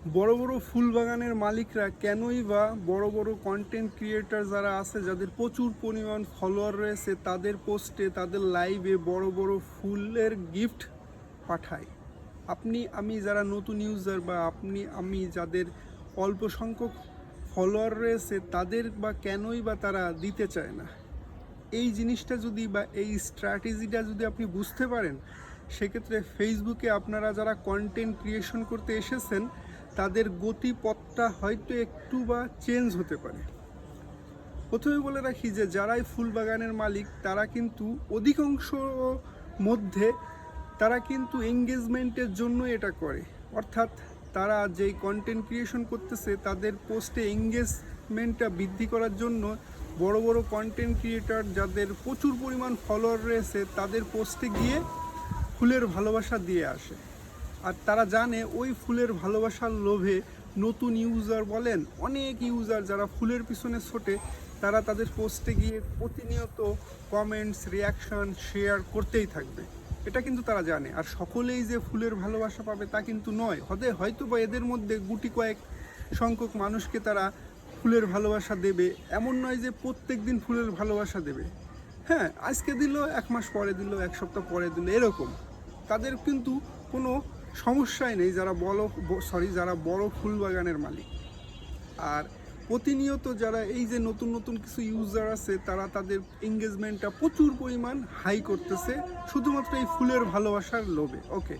বড় বড় ফুল বাগানের মালিকরা কেনই বা বড় বড় কন্টেন্ট ক্রিয়েটার যারা আছে, যাদের প্রচুর পরিমাণ ফলোয়ার রয়েছে, তাদের পোস্টে তাদের লাইভে বড় বড় ফুলের গিফট পাঠায়। আপনি, আমি যারা নতুন ইউজার বা আপনি, আমি যাদের অল্প সংখ্যক ফলোয়ার রয়েছে, তাদের বা কেনই বা তারা দিতে চায় না। এই জিনিসটা যদি বা এই স্ট্র্যাটেজিটা যদি আপনি বুঝতে পারেন, সেক্ষেত্রে ফেসবুকে আপনারা যারা কন্টেন্ট ক্রিয়েশন করতে এসেছেন তাদের গতিপথটা হয়তো একটু বা চেঞ্জ হতে পারে। প্রথমে বলে রাখি যে, যারাই ফুল বাগানের মালিক, তারা কিন্তু অধিকাংশ মধ্যে তারা কিন্তু এঙ্গেজমেন্টের জন্য এটা করে। অর্থাৎ তারা যেই কন্টেন্ট ক্রিয়েশন করতেছে, তাদের পোস্টে এঙ্গেজমেন্টটা বৃদ্ধি করার জন্য বড় বড় কন্টেন্ট ক্রিয়েটর যাদের প্রচুর পরিমাণ ফলোয়ার রয়েছে, তাদের পোস্টে গিয়ে ফুলের ভালোবাসা দিয়ে আসে। আর তারা জানে ওই ফুলের ভালোবাসার লোভে নতুন ইউজার বলেন, অনেক ইউজার যারা ফুলের পিছনে ছোটে, তারা তাদের পোস্টে গিয়ে প্রতিনিয়ত কমেন্টস রিয়াকশান শেয়ার করতেই থাকবে। এটা কিন্তু তারা জানে। আর সকলেই যে ফুলের ভালোবাসা পাবে তা কিন্তু নয়। হতে হয়তো বা এদের মধ্যে গুটি কয়েক সংখ্যক মানুষকে তারা ফুলের ভালোবাসা দেবে। এমন নয় যে প্রত্যেক দিন ফুলের ভালোবাসা দেবে। হ্যাঁ আজকে দিল, এক মাস পরে দিল, এক সপ্তাহ পরে দিল, এরকম। তাদের কিন্তু কোনো সমস্যাই নেই, যারা বড় সরি যারা বড় ফুল বাগানের মালিক। আর প্রতিনিয়ত যারা এই যে নতুন নতুন কিছু ইউজার আছে, তারা তাদের এঙ্গেজমেন্টটা প্রচুর পরিমাণ হাই করতেছে, শুধুমাত্র এই ফুলের ভালোবাসার লোভে। ওকে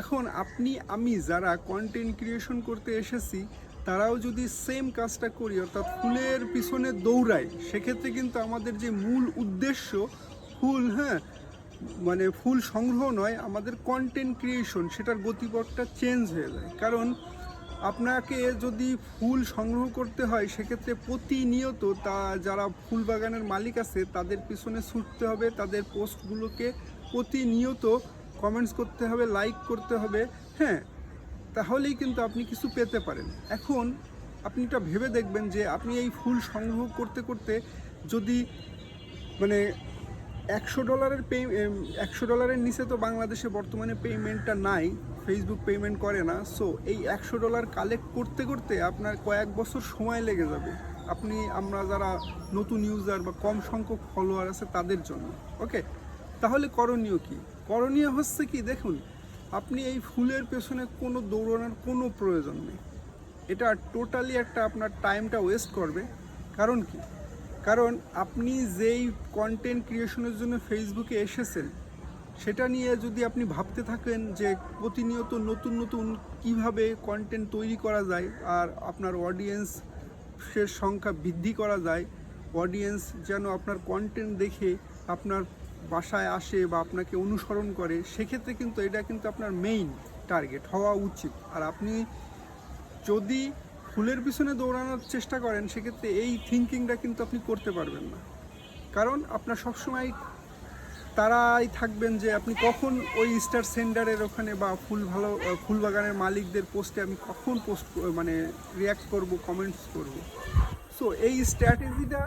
এখন আপনি, আমি যারা কন্টেন্ট ক্রিয়েশন করতে এসেছি, তারাও যদি সেম কাজটা করি, অর্থাৎ ফুলের পিছনে দৌড়াই, সেক্ষেত্রে কিন্তু আমাদের যে মূল উদ্দেশ্য, ফুল হ্যাঁ মানে ফুল সংগ্রহ নয়, আমাদের কন্টেন্ট ক্রিয়েশন সেটার গতিপথটা চেঞ্জ হয়ে যায়। কারণ আপনাকে যদি ফুল সংগ্রহ করতে হয়, সেক্ষেত্রে প্রতিনিয়ত তা যারা ফুল বাগানের মালিক আছে, তাদের পিছনে ছুটতে হবে, তাদের পোস্টগুলোকে প্রতিনিয়ত কমেন্টস করতে হবে লাইক করতে হবে হ্যাঁ? তাহলেই কিন্তু আপনি কিছু পেতে পারেন। এখন আপনি এটা ভেবে দেখবেন যে, আপনি এই ফুল সংগ্রহ করতে করতে যদি মানে একশো ডলারের পে একশো ডলারের নিচে তো বাংলাদেশে বর্তমানে পেমেন্টটা নাই ফেসবুক পেমেন্ট করে না সো এই একশো ডলার কালেক্ট করতে করতে আপনার কয়েক বছর সময় লেগে যাবে। আপনি, আমরা যারা নতুন ইউজার বা কম সংখ্যক ফলোয়ার আছে তাদের জন্য ওকে তাহলে করণীয় কি? করণীয় হচ্ছে কি, দেখুন, আপনি এই ফুলের পেছনে কোনো দৌড়ানোর কোনো প্রয়োজন নেই। এটা টোটালি একটা আপনার টাইমটা ওয়েস্ট করবে। কারণ কি? কারণ আপনি যেই কন্টেন্ট ক্রিয়েশনের জন্য ফেসবুকে এসেছেন, সেটা নিয়ে যদি আপনি ভাবতে থাকেন যে প্রতিনিয়ত নতুন নতুন কীভাবে কন্টেন্ট তৈরি করা যায় আর আপনার অডিয়েন্সের সংখ্যা বৃদ্ধি করা যায় অডিয়েন্স যেন আপনার কন্টেন্ট দেখে আপনার বাসায় আসে বা আপনাকে অনুসরণ করে, সেক্ষেত্রে কিন্তু এটা কিন্তু আপনার মেইন টার্গেট হওয়া উচিত। আর আপনি যদি ফুলের পিছনে দৌড়ানোর চেষ্টা করেন, সেক্ষেত্রে এই থিঙ্কিংটা কিন্তু আপনি করতে পারবেন না। কারণ আপনার সবসময় তারাই থাকবেন যে আপনি কখন ওই স্টার সেন্টারের ওখানে বা ফুল ভালো, ফুল বাগানের মালিকদের পোস্টে আমি কখন পোস্ট মানে রিয়াক্ট করব কমেন্টস করব। সো এই স্ট্র্যাটেজিটা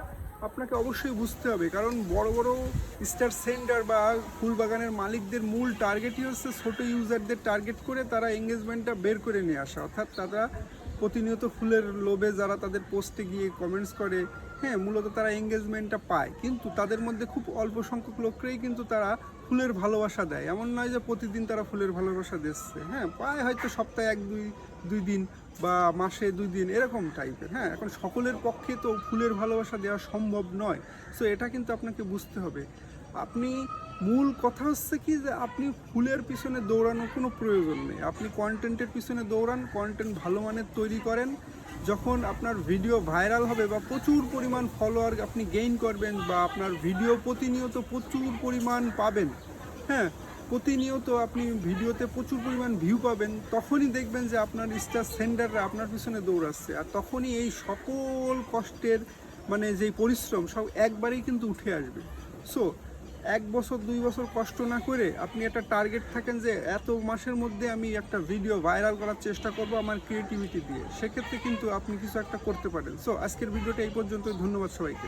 আপনাকে অবশ্যই বুঝতে হবে। কারণ বড় বড় স্টার সেন্টার বা ফুল বাগানের মালিকদের মূল টার্গেটই হচ্ছে ছোটো ইউজারদের টার্গেট করে তারা এঙ্গেজমেন্টটা বের করে নিয়ে আসা। অর্থাৎ তারা প্রতিনিয়ত ফুলের লোভে যারা তাদের পোস্টে গিয়ে কমেন্টস করে হ্যাঁ মূলত তারা এঙ্গেজমেন্টটা পায়। কিন্তু তাদের মধ্যে খুব অল্প সংখ্যক লোকরাই কিন্তু তারা ফুলের ভালোবাসা দেয়। এমন নয় যে প্রতিদিন তারা ফুলের ভালোবাসা দিচ্ছে। হ্যাঁ পায় হয়তো সপ্তাহে এক, দুই দুই দিন বা মাসে দুই দিন এরকম টাইপের হ্যাঁ এখন সকলের পক্ষে তো ফুলের ভালোবাসা দেওয়া সম্ভব নয়। সো এটা কিন্তু আপনাকে বুঝতে হবে। আপনি মূল কথা হচ্ছে কি যে আপনি ফুলের পিছনে দৌড়ানোর কোনো প্রয়োজন নেই। আপনি কন্টেন্টের পিছনে দৌড়ান কন্টেন্ট ভালো মানের তৈরি করেন। যখন আপনার ভিডিও ভাইরাল হবে বা প্রচুর পরিমাণ ফলোয়ার আপনি গেইন করবেন বা আপনার ভিডিও প্রতিনিয়ত প্রচুর পরিমাণ পাবেন হ্যাঁ প্রতিনিয়ত আপনি ভিডিওতে প্রচুর পরিমাণ ভিউ পাবেন, তখনই দেখবেন যে আপনার স্টার সেন্ডাররা আপনার পিছনে দৌড়াচ্ছে। আর তখনই এই সকল কষ্টের মানে যেই পরিশ্রম সব একবারেই কিন্তু উঠে আসবে। সো এক বছর, দুই বছর কষ্ট না করে আপনি একটা টার্গেট থাকেন যে এত মাসের মধ্যে আমি একটা ভিডিও ভাইরাল করার চেষ্টা করব আমার ক্রিয়েটিভিটি দিয়ে। সেক্ষেত্রে কিন্তু আপনি কিছু একটা করতে পারেন। সো আজকের ভিডিওটা এই পর্যন্ত ধন্যবাদ সবাইকে।